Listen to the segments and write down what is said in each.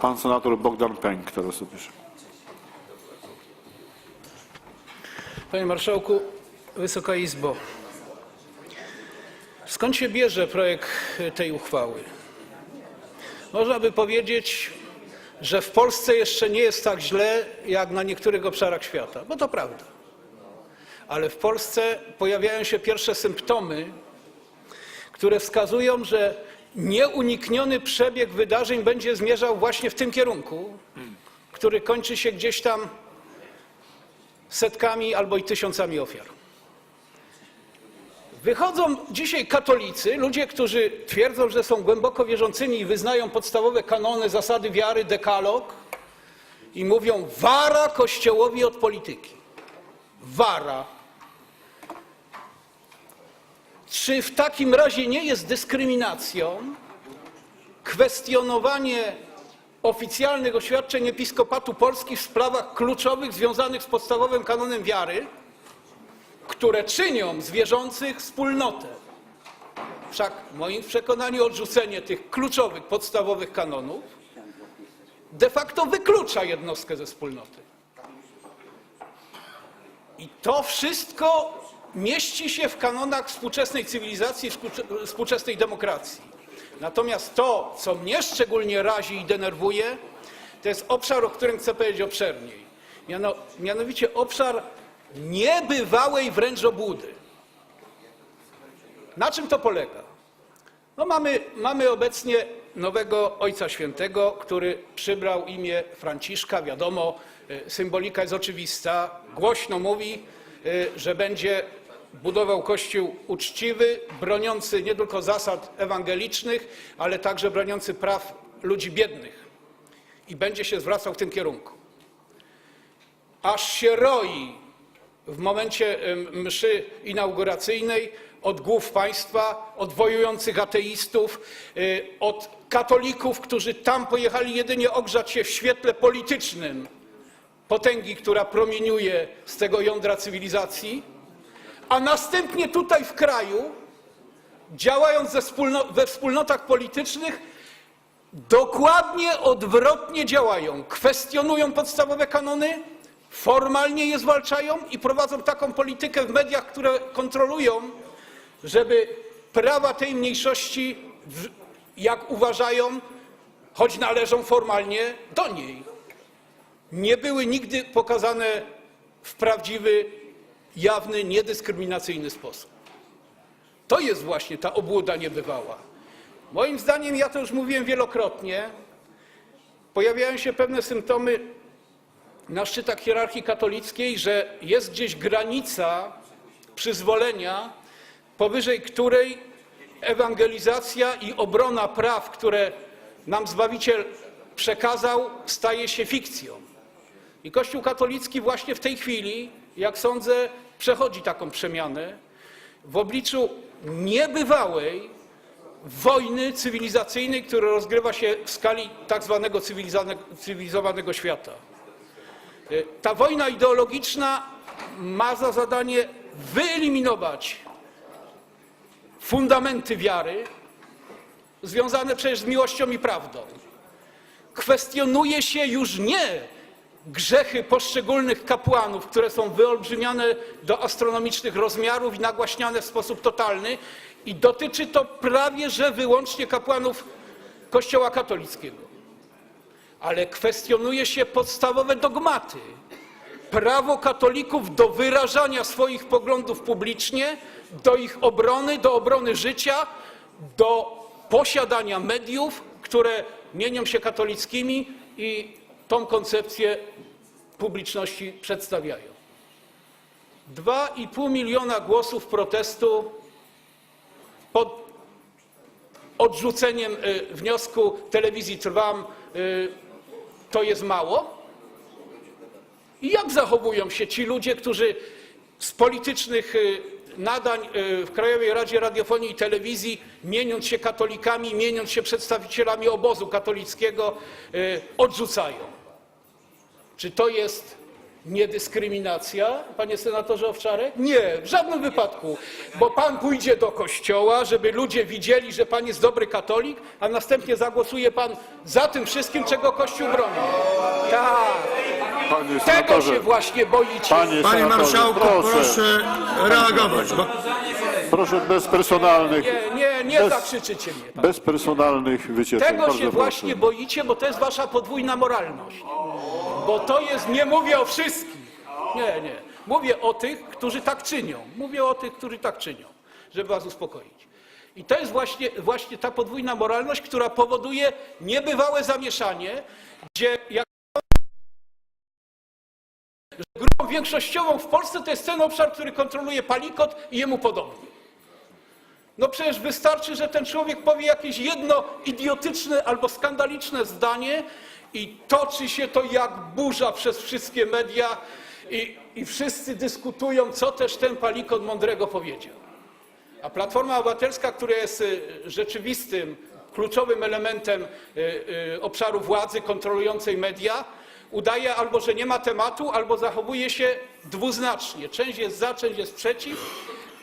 Pan senator Bogdan Pęk teraz upisze. Panie Marszałku, Wysoka Izbo. Skąd się bierze projekt tej uchwały? Można by powiedzieć, że w Polsce jeszcze nie jest tak źle, jak na niektórych obszarach świata, bo to prawda. Ale w Polsce pojawiają się pierwsze symptomy, które wskazują, że nieunikniony przebieg wydarzeń będzie zmierzał właśnie w tym kierunku, który kończy się gdzieś tam setkami albo i tysiącami ofiar. Wychodzą dzisiaj katolicy, ludzie, którzy twierdzą, że są głęboko wierzącymi i wyznają podstawowe kanony, zasady wiary, dekalog i mówią wara Kościołowi od polityki. Wara. Czy w takim razie nie jest dyskryminacją kwestionowanie oficjalnych oświadczeń Episkopatu Polski w sprawach kluczowych związanych z podstawowym kanonem wiary, które czynią z wierzących wspólnotę. Wszak w moim przekonaniu odrzucenie tych kluczowych, podstawowych kanonów de facto wyklucza jednostkę ze wspólnoty. I to wszystko mieści się w kanonach współczesnej cywilizacji, współcze- współczesnej demokracji. Natomiast to, co mnie szczególnie razi i denerwuje, to jest obszar, o którym chcę powiedzieć obszerniej. Miano, mianowicie obszar niebywałej wręcz obłudy. Na czym to polega? No mamy, mamy obecnie nowego Ojca Świętego, który przybrał imię Franciszka. Wiadomo, y, symbolika jest oczywista. Głośno mówi, y, że będzie budował Kościół uczciwy, broniący nie tylko zasad ewangelicznych, ale także broniący praw ludzi biednych. I będzie się zwracał w tym kierunku. Aż się roi w momencie mszy inauguracyjnej od głów państwa, od wojujących ateistów, y, od katolików, którzy tam pojechali jedynie ogrzać się w świetle politycznym potęgi, która promieniuje z tego jądra cywilizacji, a następnie tutaj w kraju, działając we wspólnotach politycznych, dokładnie odwrotnie działają. Kwestionują podstawowe kanony, formalnie je zwalczają i prowadzą taką politykę w mediach, które kontrolują, żeby prawa tej mniejszości, jak uważają, choć należą formalnie do niej, nie były nigdy pokazane w prawdziwy, jawny, niedyskryminacyjny sposób. To jest właśnie ta obłuda niebywała. Moim zdaniem, ja to już mówiłem wielokrotnie, pojawiają się pewne symptomy na szczytach hierarchii katolickiej, że jest gdzieś granica przyzwolenia, powyżej której ewangelizacja i obrona praw, które nam Zbawiciel przekazał, staje się fikcją. I Kościół katolicki właśnie w tej chwili, jak sądzę, przechodzi taką przemianę w obliczu niebywałej wojny cywilizacyjnej, która rozgrywa się w skali tak zwanego cywilizowanego świata. Y, Ta wojna ideologiczna ma za zadanie wyeliminować fundamenty wiary, związane przecież z miłością i prawdą. Kwestionuje się już nie grzechy poszczególnych kapłanów, które są wyolbrzymiane do astronomicznych rozmiarów i nagłaśniane w sposób totalny, i dotyczy to prawie że wyłącznie kapłanów Kościoła katolickiego. Ale kwestionuje się podstawowe dogmaty, prawo katolików do wyrażania swoich poglądów publicznie, do ich obrony, do obrony życia, do posiadania mediów, które mienią się katolickimi i tą koncepcję publiczności przedstawiają. 2,5 miliona głosów protestu pod odrzuceniem y, wniosku telewizji Trwam y, to jest mało? I jak zachowują się ci ludzie, którzy z politycznych y, nadań w Krajowej Radzie Radiofonii i Telewizji, mieniąc się katolikami, mieniąc się przedstawicielami obozu katolickiego, odrzucają? Czy to jest niedyskryminacja, panie senatorze Owczarek? Nie, w żadnym wypadku, bo pan pójdzie do kościoła, żeby ludzie widzieli, że pan jest dobry katolik, a następnie zagłosuje pan za tym wszystkim, czego Kościół broni. Tak, Panie tego senatorze, się właśnie boicie. panie, Panie senatorze, marszałku, proszę, proszę reagować. Bo proszę bez personalnych, Nie, nie, nie Bez- zakrzyczycie mnie. pan. bez personalnych wycieczek. Tego Bardzo się proszę. właśnie boicie, bo to jest wasza podwójna moralność. Bo to jest, nie mówię o wszystkich. Nie, nie. Mówię o tych, którzy tak czynią. Mówię o tych, którzy tak czynią, żeby was uspokoić. I to jest właśnie, właśnie ta podwójna moralność, która powoduje niebywałe zamieszanie, gdzie jak że grupą większościową w Polsce to jest ten obszar, który kontroluje Palikot i jemu podobni. No przecież wystarczy, że ten człowiek powie jakieś jedno idiotyczne albo skandaliczne zdanie i toczy się to jak burza przez wszystkie media i, i wszyscy dyskutują, co też ten palikot mądrego powiedział. A Platforma Obywatelska, która jest y, rzeczywistym, kluczowym elementem y, y, obszaru władzy kontrolującej media, udaje albo, że nie ma tematu, albo zachowuje się dwuznacznie. Część jest za, część jest przeciw,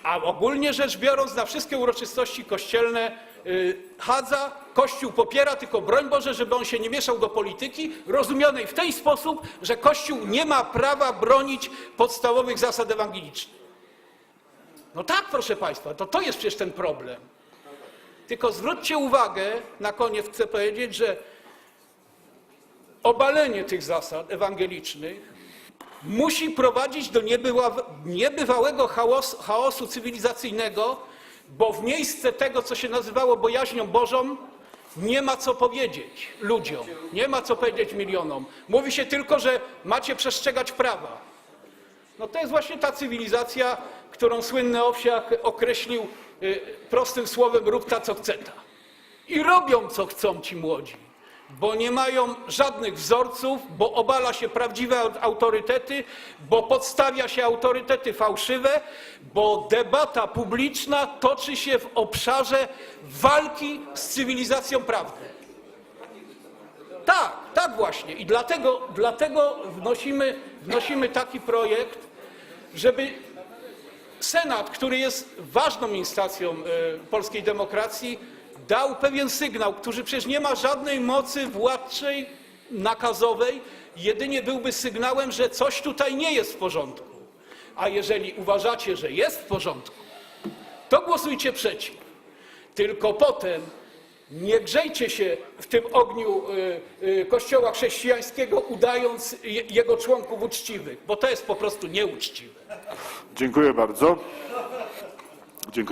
a ogólnie rzecz biorąc na wszystkie uroczystości kościelne y, chadza, Kościół popiera, tylko broń Boże, żeby on się nie mieszał do polityki, rozumianej w ten sposób, że Kościół nie ma prawa bronić podstawowych zasad ewangelicznych. No tak, proszę Państwa, to to jest przecież ten problem. Tylko zwróćcie uwagę, na koniec chcę powiedzieć, że obalenie tych zasad ewangelicznych musi prowadzić do niebywałego chaos, chaosu cywilizacyjnego, bo w miejsce tego, co się nazywało bojaźnią Bożą, nie ma co powiedzieć ludziom, nie ma co powiedzieć milionom. Mówi się tylko, że macie przestrzegać prawa. No to jest właśnie ta cywilizacja, którą słynny Owsiak określił y, prostym słowem rób ta co chce ta. I robią co chcą ci młodzi, bo nie mają żadnych wzorców, bo obala się prawdziwe au- autorytety, bo podstawia się autorytety fałszywe, bo debata publiczna toczy się w obszarze walki z cywilizacją prawdy. Tak, tak właśnie. I dlatego, dlatego wnosimy, wnosimy taki projekt, żeby Senat, który jest ważną instancją e, polskiej demokracji, dał pewien sygnał, który przecież nie ma żadnej mocy władczej, nakazowej, jedynie byłby sygnałem, że coś tutaj nie jest w porządku. A jeżeli uważacie, że jest w porządku, to głosujcie przeciw. Tylko potem nie grzejcie się w tym ogniu y, y, Kościoła chrześcijańskiego, udając je, jego członków uczciwych, bo to jest po prostu nieuczciwe. Dziękuję bardzo. Dziękuję.